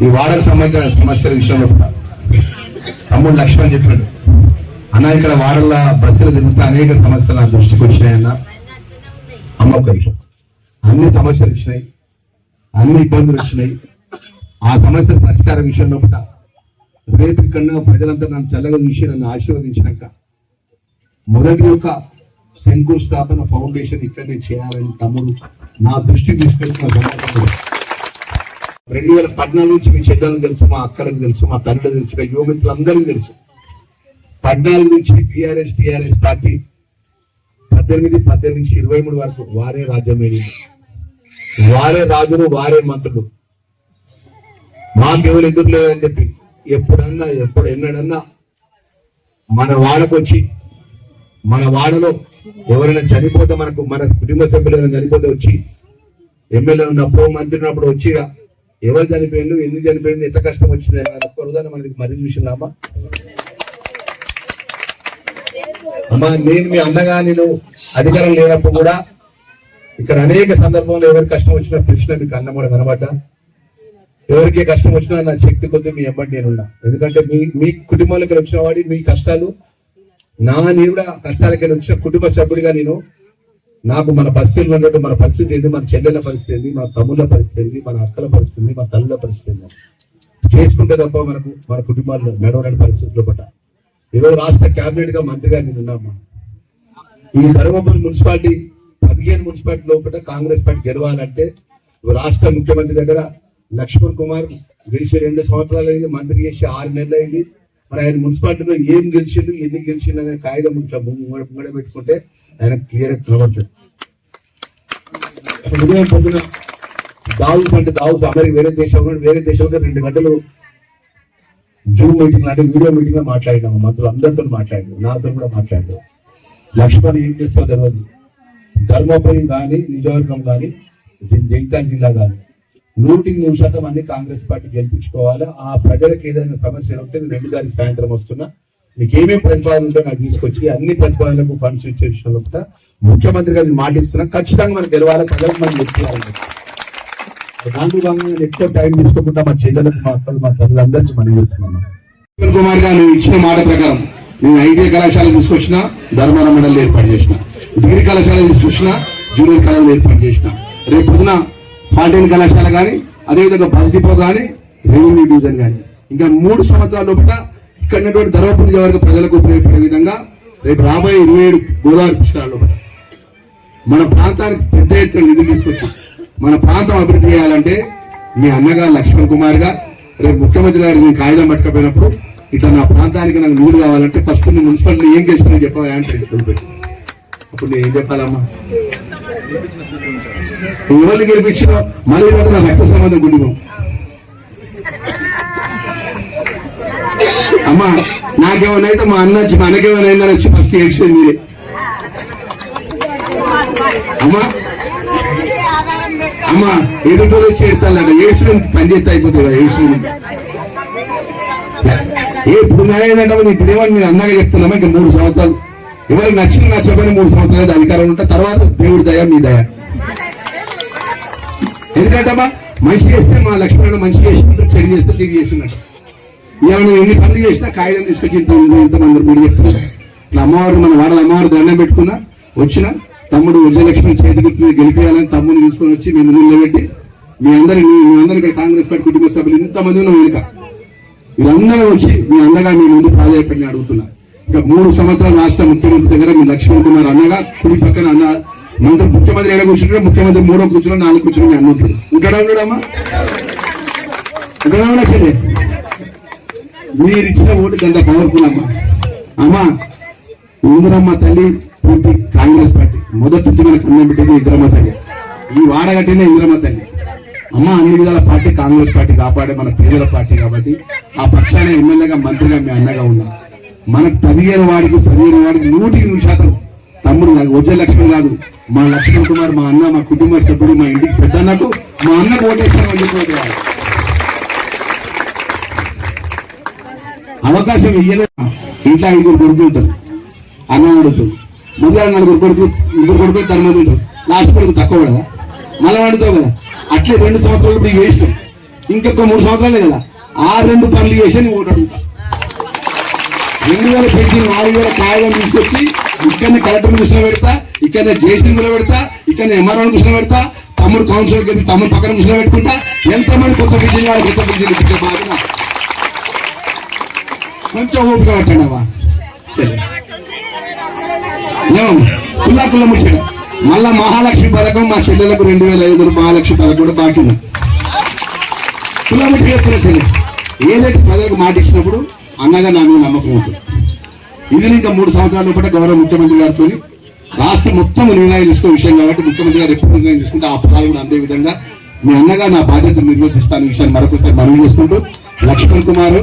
ఈ వాడకు సంబంధించిన సమస్యల విషయంలో కూడా తమ్ముడు లక్ష్మణ్ చెప్పాడు అన్న ఇక్కడ వాడల బస్సులు తిరుగుతూ అనేక సమస్యలు నా దృష్టికి వచ్చినాయన్న అమ్మ ఒక అన్ని సమస్యలు వచ్చినాయి అన్ని ఇబ్బందులు వచ్చినాయి. ఆ సమస్యల పరిష్కారం విషయంలో కూడా రేపు ఇక్కడ ప్రజలంతా నన్ను చల్లగా చూసి నన్ను ఆశీర్వదించినాక మొదటి యొక్క శంకుస్థాపన ఫౌండేషన్ ఇక్కడనే చేయాలని తమ్ముడు నా దృష్టికి తీసుకెళ్తున్న రెండు వేల పద్నాలుగు నుంచి మీ చెల్లెలకు తెలుసు మా అక్కలకు తెలుసు మా తల్లికి తెలుసు మా యువమిత్రులందరికీ తెలుసు. పద్నాలుగు నుంచి బీఆర్ఎస్ టీఆర్ఎస్ పార్టీ పద్దెనిమిది పద్దెనిమిది నుంచి ఇరవై మూడు వరకు వారే రాజ్యం వారే రాజులు వారే మంత్రులు. మా దేవులు ఎందుకు లేదని చెప్పి ఎప్పుడన్నా ఎప్పుడు ఎన్నడన్నా మన వాడకు వచ్చి మన వాడలో ఎవరైనా చనిపోతే మనకు మన కుటుంబ సభ్యులు చనిపోతే వచ్చి ఎమ్మెల్యే ఉన్నప్పుడు మంత్రి ఉన్నప్పుడు వచ్చి ఎవరు చనిపోయిండు ఎందుకు చనిపోయింది ఎంత కష్టం వచ్చింది అని ఒక్క రోజున మనకి మరి చూసినామా అమ్మా నేను మీ అన్నగా నేను అధికారం లేనప్పుడు కూడా ఇక్కడ అనేక సందర్భంలో ఎవరి కష్టం వచ్చినా పిలిచినా మీకు అన్నం కూడా కనబడ్డా ఎవరికి కష్టం వచ్చినా నా శక్తి కొద్దీ మీ ఎంబడి నేనున్నా. ఎందుకంటే మీ మీ కుటుంబాలకి వచ్చిన వాడి మీ కష్టాలు నా నేను కూడా కష్టాలకి వచ్చిన కుటుంబ సభ్యుడిగా నేను నాకు మన పరిస్థితులు ఉన్నట్టు మన పరిస్థితి ఏంది? మన చెల్లెల పరిస్థితి ఏంది? మన తమ్ముళ్ళ పరిస్థితి ఏంది? మన అక్కల పరిస్థితి ఏంది? మన తల్లుల పరిస్థితి ఏంది? చేసుకుంటే తప్ప మనకు మన కుటుంబాల్లో నడవలేని పరిస్థితుల్లో పట ఈరోజు రాష్ట్ర కేబినెట్గా మంత్రిగా నేను ఉన్నామా ఈ ధర్మపురి మున్సిపాలిటీ పదిహేను మున్సిపాలిటీ లోపల కాంగ్రెస్ పార్టీ గెలవాలంటే రాష్ట్ర ముఖ్యమంత్రి దగ్గర లక్ష్మణ్ కుమార్ గెలిచి రెండు సంవత్సరాలు అయింది మంత్రి చేసి ఆరు నెలలు అయింది మరి ఆయన మున్సిపాలిటీలో ఏం గెలిచిండు ఎన్ని గెలిచిండు అనే కాగితం ఇట్లా ముంగడ పెట్టుకుంటే ఆయన క్లియర్ కనబడుతుంది ఉదయం పొద్దున దావుస్ అంటే దావుస్ అమెరికా వేరే దేశంలో వేరే దేశంలో రెండు గంటలు జూమ్ మీటింగ్ అంటే వీడియో మీటింగ్లో మాట్లాడినాము మంత్రులు అందరితో మాట్లాడారు నాతో కూడా మాట్లాడారు లక్ష్మణ్ ఏం చేస్తారో తెలియదు ధర్మపురి కానీ నిజవర్గం కానీ జగిత్యాల జిల్లా కానీ నూటికి నూరు శాతం అన్ని కాంగ్రెస్ పార్టీ గెలిపించుకోవాలి? ఆ ప్రజలకు ఏదైనా సమస్య వస్తే నేను రెండు తారీఖు సాయంత్రం వస్తున్నా. మీకు ఏమేమి ప్రతిపాదనలు ఉంటే నాకు తీసుకొచ్చి అన్ని ప్రతిపాదనలకు ఫండ్స్ ఇచ్చే విషయంలో కూడా ముఖ్యమంత్రి గారిని మాటిస్తున్నా. ఖచ్చితంగా మనం గెలవాలి? ప్రజలకు మనం గెలిపించాలి దాంట్లో భాగంగా ఎక్కువ టైం తీసుకోకుండా మా చెల్లెలకు మా అక్కలు మా తల్లులందరికీ మనం చేస్తున్నాను. కుమార్ గారు నువ్వు ఇచ్చిన మాట ప్రకారం నేను ఐటీ కళాశాల తీసుకొచ్చిన ధర్మారం మండలి ఏర్పాటు చేసిన. డిగ్రీ కళాశాల తీసుకొచ్చిన జూనియర్ కళాశాల ఏర్పాటు చేసిన. రేపు పొద్దున ఫార్టీన్ కళాశాల కానీ అదేవిధంగా బస్ డిపో కానీ రెవెన్యూ డివిజన్ కానీ ఇంకా మూడు సంవత్సరాల లోపల ఇక్కడ ఉన్నటువంటి ధర్మపురి నియోజకవర్గ ప్రజలకు ఉపయోగపడే విధంగా రేపు రాబోయే ఇరవై ఏడు గోదావరి పుష్కరాల లోపల మన ప్రాంతానికి పెద్ద ఎత్తున నిధులు తీసుకొచ్చి మన ప్రాంతం అభివృద్ధి చేయాలంటే మీ అన్నగా లక్ష్మణ్ కుమార్గా రేపు ముఖ్యమంత్రి గారికి మీ కాగితం పట్టుకపోయినప్పుడు ఇట్లా నా ప్రాంతానికి నాకు నిధులు కావాలంటే ఫస్ట్ నేను మున్సిపాలిటీ ఏం చేస్తున్నా చెప్పవా అంటే అప్పుడు నేను ఏం చెప్పాలమ్మా? ఎవరిని గెలిపించినా మళ్ళీ ఇదంతా నా రక్త సంబంధం కుటుంబం అమ్మా నాకేమైనా అయితే మా అన్న వచ్చి మా అన్నకేమైనా అయిందని వచ్చి ఫస్ట్ ఏడ్చేది మీరే. అమ్మా అమ్మా ఎదుటి వచ్చి ఎడతాలంట ఏడ్చడం పని చేస్తే అయిపోతుంది కదా ఏడ్చడం. ఏ ఇప్పుడు నేనేంటంటే ఇప్పుడు ఏమని నేను అన్నగా చెప్తున్నామా? ఇంకా మూడు సంవత్సరాలు. ఎవరికి నచ్చిన నచ్చబడి మూడు సంవత్సరాలు అయితే అధికారం ఉంటే తర్వాత దేవుడి దయ మీ దయ. ఎందుకంటమ్మా మంచి చేస్తే మా లక్ష్మణ మంచి చేసినట్టు చెడు చేస్తే చెడు చేసినట్టు ఇవాళ ఎన్ని పనులు చేసినా కాగితం తీసుకొచ్చి ఇంత ఇంతమంది మీరు చెప్తున్నారు ఇట్లా అమ్మవారు మన వాళ్ళ అమ్మవారు దండం పెట్టుకున్నా వచ్చిన తమ్ముడు విజయలక్ష్మి చేతి గుర్తు గెలిపేయాలని తమ్ముడిని తీసుకొని వచ్చి మేము ముందు నిలబెట్టి మీ అందరి మీ అందరి ఇక్కడ కాంగ్రెస్ పార్టీ కుటుంబ సభ్యులు ఇంతమంది ఉన్న వెనుక వీళ్ళందరూ వచ్చి మీ అన్నగా మీ ముందు ప్రాధాన్యపడిని అడుగుతున్నా. ఇంకా మూడు సంవత్సరాలు రాష్ట్ర ముఖ్యమంత్రి దగ్గర మీ లక్ష్మణ్ కుమార్ అన్నగా కుడి పక్కన అన్న మంత్రి ముఖ్యమంత్రి ఎలా కూర్చుంటే ముఖ్యమంత్రి మూడో కూర్చున్నా నాలుగు కూర్చున్నా మీ అన్న ఇక్కడ ఉన్నాడమ్మా ఇక్కడ ఉన్నా మీరు ఇచ్చిన ఓటు ఎంత పవర్ఫుల్ అమ్మా. అమ్మా ఇందిరమ్మ తల్లి పూర్తి కాంగ్రెస్ పార్టీ. మొదటి నుంచి మనకు అన్నం పెట్టింది ఇందిరమ్మ తల్లి. ఈ వాడగట్టిన ఇందిరమ్మ తల్లి. అమ్మ అన్ని విధాల పార్టీ కాంగ్రెస్ పార్టీ కాపాడే మన పేదల పార్టీ కాబట్టి ఆ పక్షాన ఎమ్మెల్యేగా మంత్రిగా మీ అన్నగా ఉన్నాం. మనకు పదిహేను వాడికి పదిహేను వాడికి నూటికి నూరు శాతం తమ్ముడు నాకు వజ్ర లక్ష్మణ్ కాదు. మా లక్ష్మణ్ కుమార్ మా అన్న మా కుటుంబ సభ్యుడు మా ఇంటికి పెద్ద నాకు మా అన్నకు ఓటేస్తామని చెప్పి అవకాశం ఇయ్యలే. ఇంట్లో ఐదుగురు కొడుకు ఉంటారు. అన్నం వండుతారు మొదల నలుగురు కొడుకు ముగ్గురు కొడుకు తర్వాత ఉంటారు. లాస్ట్ కొడుకు తక్కువ కదా. మళ్ళీ వండుతావు కదా. అట్లే రెండు సంవత్సరాలు ఇప్పుడు వేస్ట్. ఇంకొక మూడు సంవత్సరాలే కదా. ఆ రెండు పనులు చేసి నువ్వు ఓటు అడుగుతా రెండు వేల పెన్షన్ నాలుగు వేల కాగితం తీసుకొచ్చి ఇక్కడనే కలెక్టర్ కూర్చొని పెడతా ఇక్కడనే జేసీలో పెడతా ఇక్కడనే ఎంఆర్ఓ కూర్చొని పెడతా తమ్ముడు కౌన్సిలర్ కింద తమ్ముడు పక్కన కూర్చొని పెట్టుకుంటా. ఎంతమంది కొత్త పెన్షన్ వాళ్ళు కొత్త పెన్షన్ ఇచ్చే బాధ్యత కొంచెం ఓపిక పెట్టండి అవ్వా. కుల్లా కుల్ల ముచ్చట. మళ్ళా మహాలక్ష్మి పథకం మా చెల్లెలకు రెండు వేల ఐదు వందలు మహాలక్ష్మి పథకం కూడా బాకీ ఉంది. ముచ్చి చెప్తున్నా చెల్లె. ఏదైతే ప్రజలకు మాట ఇచ్చినప్పుడు అన్నగా నా మీద నమ్మకం ఉంటుంది. ఇది ఇంకా మూడు సంవత్సరాల లోపల గౌరవ ముఖ్యమంత్రి గారితో రాష్ట్రం మొత్తం నిర్ణయం తీసుకునే విషయం కాబట్టి ముఖ్యమంత్రి గారు ఎప్పుడు నిర్ణయం తీసుకుంటే ఆ పదాలు కూడా అందే విధంగా మీ అన్నగా నా బాధ్యత నిర్వర్తిస్తాను విషయాన్ని మరొకసారి మనవి చేసుకుంటూ లక్ష్మణ్ కుమార్